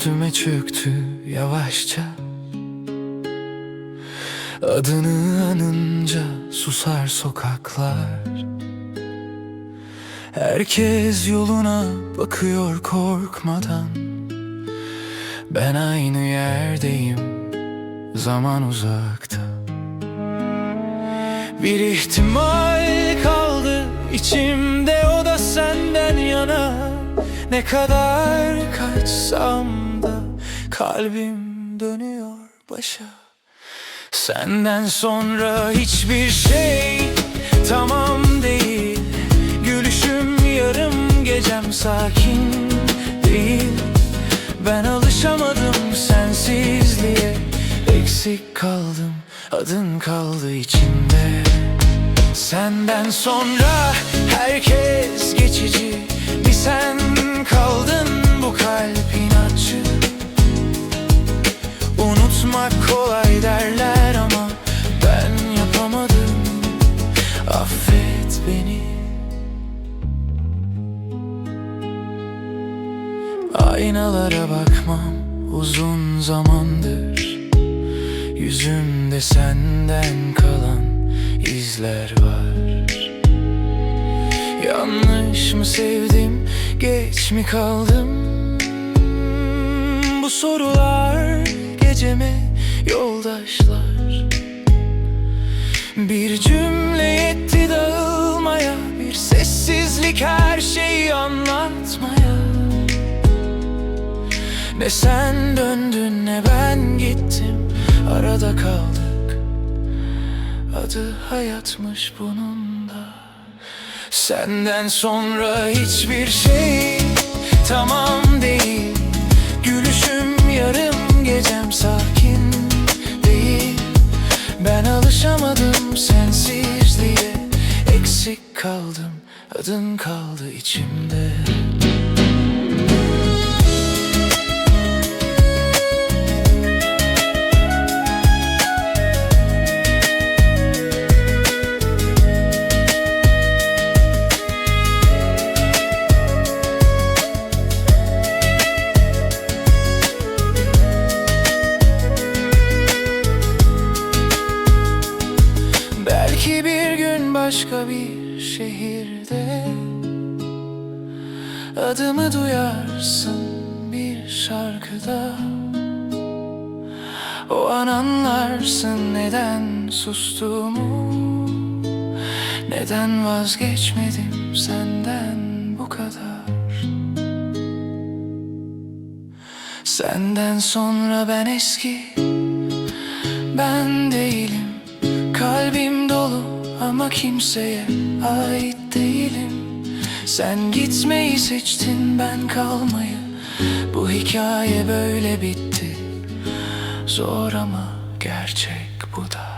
üstüme çöktü yavaşça. Adını anınca susar sokaklar. Herkes yoluna bakıyor korkmadan. Ben aynı yerdeyim zaman uzakta. Bir ihtimal kaldı içimde o da senden yana Ne kadar kaçsam da kalbim dönüyor başa. Senden sonra hiçbir şey tamam değil. Gülüşüm yarım gecem sakin değil. Ben alışamadım sensizliğe. Eksik kaldım adın kaldı içimde Senden sonra herkes geçici. Bir sen Aynalara bakmam uzun zamandır. Yüzümde senden kalan izler var. Yanlış mı sevdim, geç mi kaldım? Bu sorular geceme yoldaşlar. Bir cümle yetti Ne sen döndün ne ben gittim. Arada kaldık. Adı hayatmış bunun da. Senden sonra hiçbir şey tamam değil. Gülüşüm yarım gecem sakin değil. Ben alışamadım sensizliğe. Eksik kaldım adın kaldı içimde başka bir şehirde. Adımı duyarsın bir şarkıda. O an anlarsın neden sustuğumu. Neden vazgeçmedim senden bu kadar. Senden sonra ben eski ben değilim kimseye ait değilim. Sen gitmeyi seçtin ben kalmayı. Bu hikaye böyle bitti. Zor ama gerçek bu da